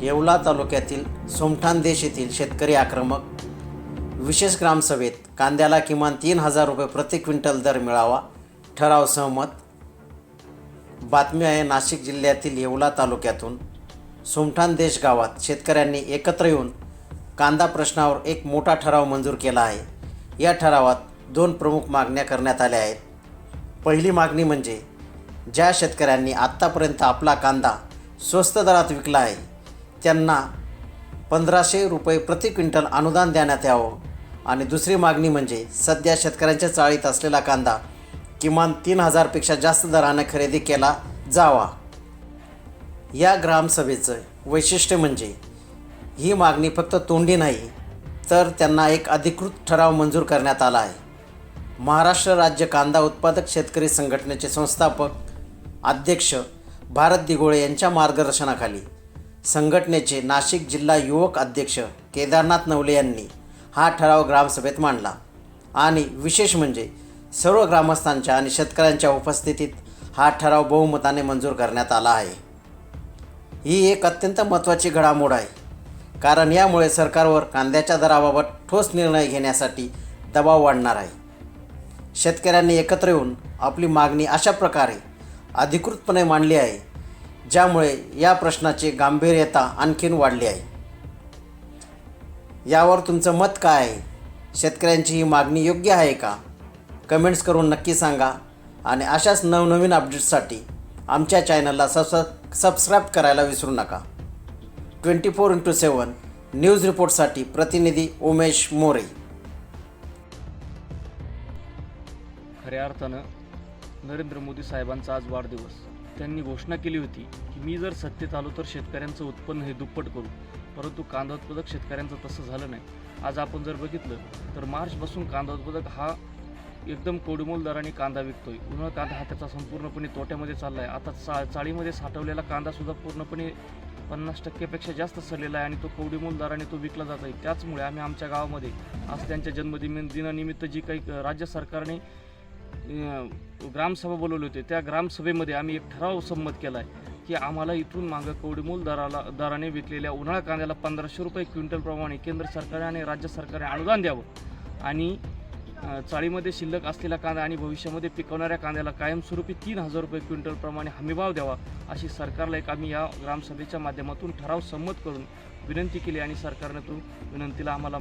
येवला तालुक्यातील सोमठाण देश येथील शेतकरी आक्रमक. विशेष ग्रामसभेत कांद्याला किमान तीन हजार रुपये प्रति क्विंटल दर मिळावा. ठराव सहमत. बातमी आहे नाशिक जिल्ह्यातील येवला तालुक्यातून. सोमठाण देश गावात शेतकऱ्यांनी एकत्र येऊन कांदा प्रश्नावर एक मोठा ठराव मंजूर केला आहे. या ठरावात दोन प्रमुख मागण्या करण्यात आल्या आहेत. पहिली मागणी म्हणजे ज्या शेतकऱ्यांनी आत्तापर्यंत आपला कांदा स्वस्त दरात विकला आहे त्यांना पंधराशे रुपये प्रति क्विंटल अनुदान देण्यात यावं. आणि दुसरी मागणी म्हणजे सध्या शेतकऱ्यांच्या चाळीत असलेला कांदा किमान तीन हजारपेक्षा जास्त दराने खरेदी केला जावा. या ग्रामसभेचं वैशिष्ट्य म्हणजे ही मागणी फक्त तोंडी नाही तर त्यांना एक अधिकृत ठराव मंजूर करण्यात आला आहे. महाराष्ट्र राज्य कांदा उत्पादक शेतकरी संघटनेचे संस्थापक अध्यक्ष भारत दिगोळे यांच्या मार्गदर्शनाखाली संघटनेचे नाशिक जिल्हा युवक अध्यक्ष केदारनाथ नवले यांनी हा ठराव ग्रामसभेत मांडला. आणि विशेष म्हणजे सर्व ग्रामस्थांच्या आणि शेतकऱ्यांच्या उपस्थितीत हा ठराव बहुमताने मंजूर करण्यात आला आहे. ही एक अत्यंत महत्त्वाची घडामोड आहे. कारण यामुळे सरकारवर कांद्याच्या दराबाबत ठोस निर्णय घेण्यासाठी दबाव वाढणार आहे. शेतकऱ्यांनी एकत्र येऊन आपली मागणी अशा प्रकारे अधिकृतपणे मांडली आहे ज्यामुळे या प्रश्नाची गांभीर्यता आणखीन वाढली आहे. यावर तुमचं मत काय आहे? शेतकऱ्यांची ही मागणी योग्य आहे का? कमेंट्स करून नक्की सांगा आणि अशाच नवनवीन अपडेट्ससाठी आमच्या चॅनलला सबस सबस्क्राईब करायला विसरू नका. Twenty four into seven news रिपोर्टसाठी प्रतिनिधी उमेश मोरे. खऱ्या अर्थानं नरेंद्र मोदी साहेबांचा आज वाढदिवस. त्यांनी घोषणा केली होती की मी जर सत्तेत आलो तर शेतकऱ्यांचं उत्पन्न हे दुप्पट करू. परंतु कांदा उत्पादक शेतकऱ्यांचं तसं झालं नाही. आज आपण जर बघितलं तर मार्चपासून कांदा उत्पादक हा एकदम कोडमोल दराने कांदा विकतोय. उन्हाळा कांदा हा त्याचा संपूर्णपणे तोट्यामध्ये चालला आहे आता चा चाळीमध्ये साठवलेला कांदासुद्धा पूर्णपणे पन्नास टक्क्यापेक्षा जास्त सडलेला आहे आणि तो कवडीमोल दराने तो विकला जात आहे. त्याचमुळे आम्ही आमच्या गावामध्ये आज त्यांच्या जन्मदिन दिनानिमित्त जी काही राज्य सरकारने ग्रामसभा बोलवली होती. त्या ग्रामसभेमध्ये आम्ही एक ठराव संमत केला आहे की आम्हाला इथून मागं कवडीमूल दराला दराने विकलेल्या उन्हाळा कांद्याला पंधराशे रुपये क्विंटलप्रमाणे केंद्र सरकारने आणि राज्य सरकारने अनुदान द्यावं. आणि चाळीमध्ये शिल्लक असलेला कांदा आणि भविष्यामध्ये पिकवणाऱ्या कांद्याला कायमस्वरूपी तीन हजार रुपये क्विंटलप्रमाणे हमीभाव द्यावा अशी सरकारला एक आम्ही या ग्रामसभेच्या माध्यमातून ठराव संमत करून विनंती केली आणि सरकारने तो विनंतीला आम्हाला